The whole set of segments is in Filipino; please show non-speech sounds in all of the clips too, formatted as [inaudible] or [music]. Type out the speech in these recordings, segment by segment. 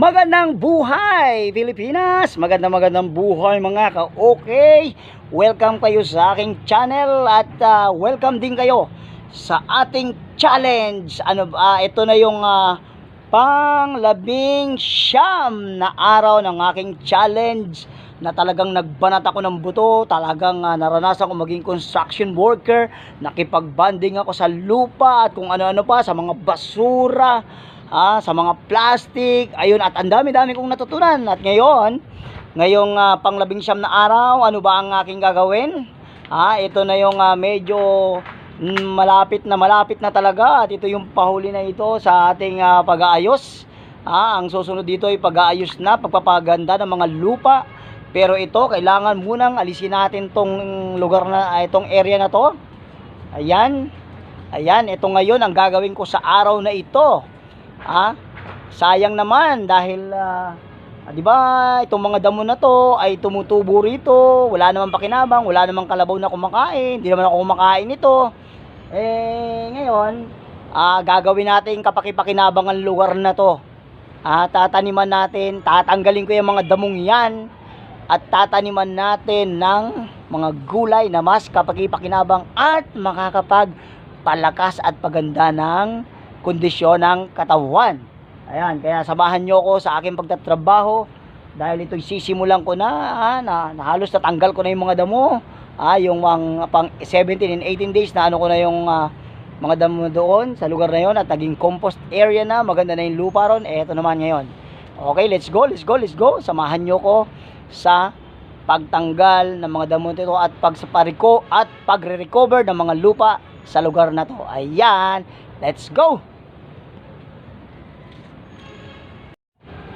Magandang buhay Pilipinas! Magandang magandang buhay mga ka-okay! Welcome kayo sa aking channel at ah, welcome din kayo sa ating challenge. Ano ba? ito na yung ah, pang labing siyam na araw ng aking challenge na talagang nagbanat ako ng buto, talagang ah, naranasan ko maging construction worker, nakipag-banding ako sa lupa at kung ano-ano pa, sa mga basura, ah, sa mga plastic, ayun, at ang dami-dami kong natutunan. At ngayon, ngayong ah, panglabing siyam na araw, ano ba ang aking gagawin? Ah, ito na yung ah, medyo mm, malapit na malapit na talaga at ito yung pahuli na ito sa ating ah, pag-aayos. Ah, ang susunod dito ay pag-aayos na, pagpapaganda ng mga lupa. Pero ito, kailangan munang alisin natin tong lugar na, itong area na to. Ayan. Ayan, ito ngayon ang gagawin ko sa araw na ito. Ha? Sayang naman dahil ah, ah, 'di ba, itong mga damo na to ay tumutubo rito, wala namang pakinabang, wala namang kalabaw na kumakain, hindi naman ako kumakain nito. Eh ngayon, ah, gagawin natin kapaki-pakinabang ang lugar na to. Ah, tataniman natin, tatanggalin ko yung mga damong 'yan at tataniman natin ng mga gulay na mas kapaki-pakinabang at makakapagpalakas at paganda ng kondisyon ng katawan. Ayan, kaya samahan nyo ko sa aking pagtatrabaho dahil ito'y sisimulan ko na, ah, na, na halos natanggal ko na yung mga damo. Ah, yung mga pang 17 and 18 days na ano ko na yung ah, mga damo doon sa lugar na yon at naging compost area na, maganda na yung lupa ron. Eh, ito naman ngayon. Okay, let's go, let's go, let's go. Samahan nyo ko sa pagtanggal ng mga damo nito at pagsapariko at pagre-recover ng mga lupa sa lugar na to. Ayan, let's go!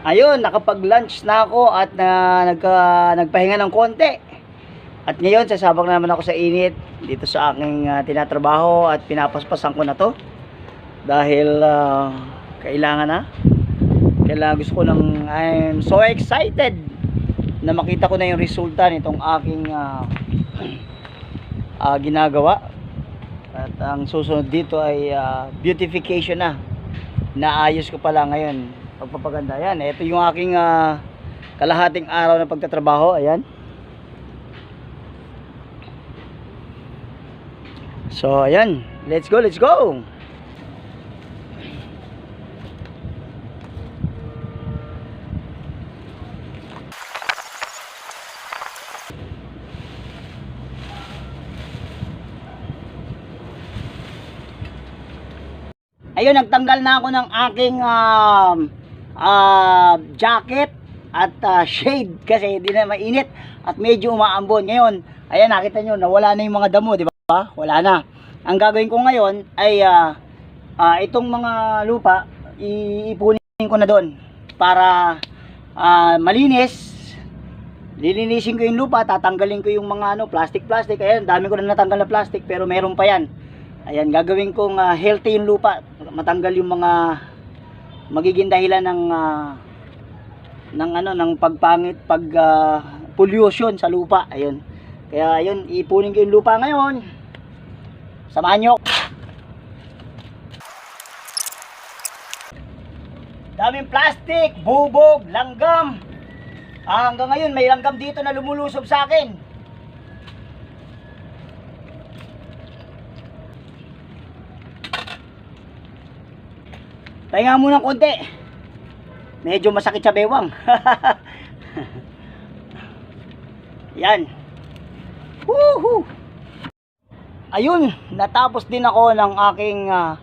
Ayun, nakapag-lunch na ako at na, nagka, nagpahinga ng konti. At ngayon, sasabak na naman ako sa init dito sa aking ah, tinatrabaho at pinapaspasan ko na to. Dahil ah, kailangan na. Kailangan gusto ko ng, I'm so excited na makita ko na yung resulta nitong aking ah, [clears throat] ah, ginagawa. At ang susunod dito ay ah, beautification na. Naayos ko pala ngayon. Pagpapaganda. Yan. Ito yung aking ah, kalahating araw na pagtatrabaho. Ayan. So, ayan. Let's go, let's go! Ayun, nagtanggal na ako ng aking um, ah, jacket at ah, shade kasi hindi na mainit at medyo umaambon. Ngayon, ayan nakita nyo, nawala na yung mga damo, di ba? Wala na. Ang gagawin ko ngayon ay ah, ah, itong mga lupa, iipunin ko na doon para ah, malinis. Lilinisin ko yung lupa, tatanggalin ko yung mga ano, plastic-plastic. Ayan, dami ko na natanggal na plastic pero meron pa yan. Ayan, gagawin kong ah, healthy yung lupa. Matanggal yung mga magiging dahilan ng ah, ng ano ng pagpangit, pag ah, pollution sa lupa. Ayun. Kaya ayun, ipunin ko yung lupa ngayon. Samahan nyo. Daming plastic, bubog, langgam. Ah, hanggang ngayon may langgam dito na lumulusob sa akin. Pahinga muna konti. Medyo masakit sa bewang. [laughs] Yan. Woohoo! Ayun, natapos din ako ng aking uh,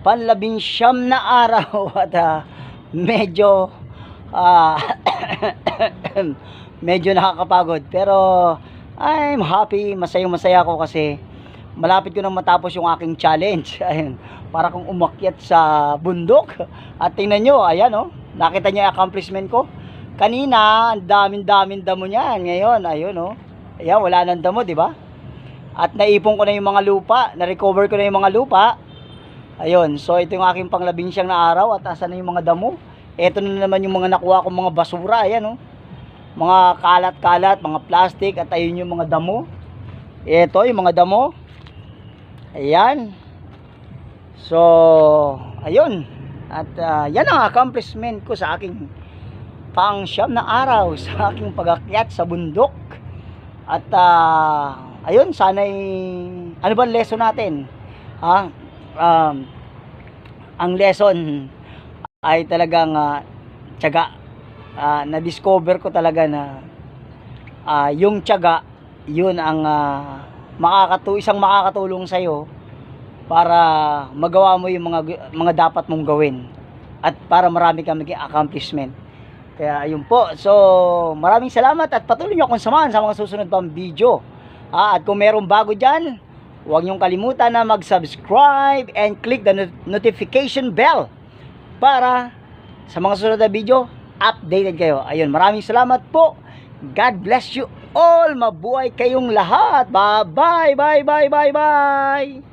panlabing siyam na araw [laughs] at ah, medyo ah, [coughs] medyo nakakapagod pero I'm happy, masayang masaya ako kasi malapit ko nang matapos yung aking challenge. [laughs] Ayun, para kong umakyat sa bundok. [laughs] At tingnan nyo, ayan oh, nakita nyo yung accomplishment ko. Kanina, ang daming-daming damo niyan. Ngayon, ayun oh. Ayan, wala nang damo, di ba? At naipon ko na yung mga lupa, na-recover ko na yung mga lupa. Ayun, so ito yung aking panglabing siyang na araw at asa na yung mga damo. Ito na naman yung mga nakuha kong mga basura, ayan oh. Mga kalat-kalat, mga plastic at ayun yung mga damo. Ito yung mga damo. Ayan. So, ayun. At ah, yan ang accomplishment ko sa aking pang siyam na araw sa aking pagakyat sa bundok. At ah, ayun, sana'y ano ba ang lesson natin? Ha? Um, ang lesson ay talagang ah, tiyaga. Ah, na-discover ko talaga na ah, yung tiyaga, yun ang ah, makakatu isang makakatulong sa iyo para magawa mo yung mga mga dapat mong gawin at para marami kang maging accomplishment. Kaya ayun po. So, maraming salamat at patuloy niyo akong samahan sa mga susunod pang video. Ah, at kung merong bago dyan, huwag niyong kalimutan na mag-subscribe and click the not- notification bell para sa mga susunod na video, updated kayo. Ayun, maraming salamat po. God bless you all. Mabuhay kayong lahat. Bye-bye, bye, bye, bye, bye.